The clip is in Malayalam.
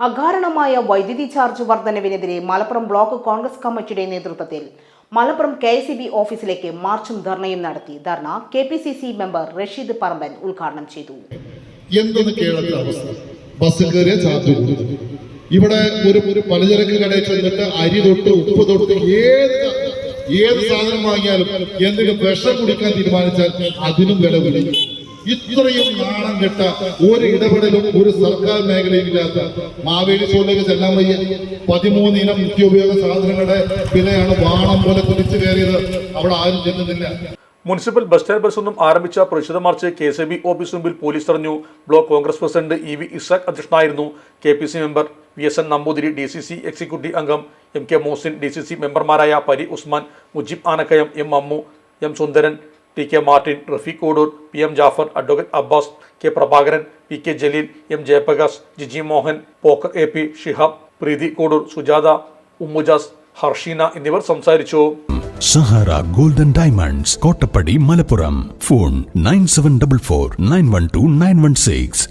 അകാരണമായ വൈദ്യുതി ചാർജ് വർധനവിനെതിരെ മലപ്പുറം ബ്ലോക്ക് കോൺഗ്രസ് കമ്മിറ്റിയുടെ നേതൃത്വത്തിൽ മലപ്പുറം കെ എസ് ബി ഓഫീസിലേക്ക് മാർച്ചും ധർണയും നടത്തി. ധർണ K P C C member Rasheed Paramban ഉദ്ഘാടനം ചെയ്തു. ഇവിടെ ഒരു ഒരു പലചരക്ക് കടയിൽ ചെന്നിട്ട് അരി തൊട്ട് ഉപ്പ് തൊട്ട് ഏത് ഏത് സാധനം വാങ്ങിയാലും എന്തെങ്കിലും വിഷം കുടിക്കാൻ തീരുമാനിച്ചാൽ അതിനും വില വിളിക്കും ഇത്രയും നാണം കെട്ട ഒരു ഇടപെടലും ഒരു സർക്കാർ മേഖലയിലില്ലാത്ത മാവേലി സ്റ്റോറിലേക്ക് ചെല്ലാൻ വയ്യ. പതിമൂന്ന് ഇനം നിത്യോപയോഗ സാധനങ്ങളുടെ വിലയാണ് വാണം പോലെ കുതിച്ചു കയറിയത്. അവിടെ ആരും ചെല്ലുന്നില്ല. മുനിസിപ്പൽ ബസ് സ്റ്റാൻഡ് ബസ് ഒന്നും ആരംഭിച്ച പ്രതിഷേധ march K S B office മുമ്പിൽ പോലീസ് തടഞ്ഞു. Block Congress president E V Ishaq അധ്യക്ഷനായിരുന്നു. K P C member V S N Namboothiri D C C executive അംഗം M K Mohsin D C C മെമ്പർമാരായ Pari Usman Mujeeb Anakkayam M Ammu M Sundaran T K Martin Rafeeq Kodur P M Jafar advocate Abbas K Prabhakaran P K Jaleel M Jayaprakash Giji Mohan Pokker A P Shihab Preethi Kodur Sujatha Ummujas Harsheena എന്നിവർ സംസാരിച്ചു. Sahara golden diamonds Kottappadi Malappuram. Phone nine seven double four nine one two nine one six.